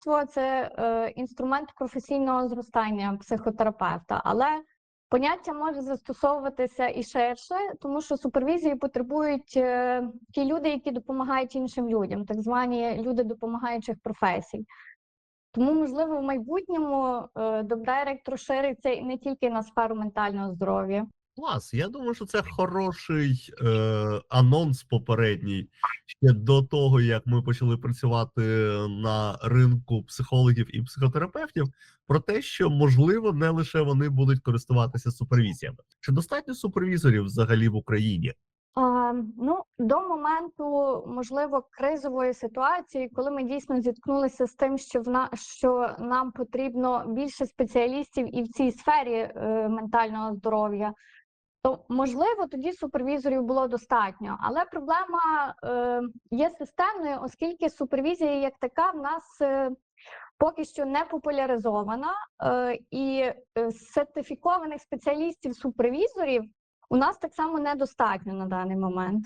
супервізорство це е, інструмент професійного зростання психотерапевта, але поняття може застосовуватися і ширше, тому що супервізії потребують е, ті люди, які допомагають іншим людям, так звані люди допомагаючих професій. Тому, можливо, в майбутньому е, Добдайрект розшириться не тільки на сферу ментального здоров'я. Клас, я думаю, що це хороший е, анонс попередній ще до того, як ми почали працювати на ринку психологів і психотерапевтів, про те, що можливо не лише вони будуть користуватися супервізіями. Чи достатньо супервізорів взагалі в Україні? А, ну, до моменту, можливо, кризової ситуації, коли ми дійсно зіткнулися з тим, що в на що нам потрібно більше спеціалістів і в цій сфері е, ментального здоров'я, то можливо тоді супервізорів було достатньо. Але проблема е, є системною, оскільки супервізія як така в нас е, поки що не популяризована, е, і е, сертифікованих спеціалістів супервізорів у нас так само недостатньо на даний момент.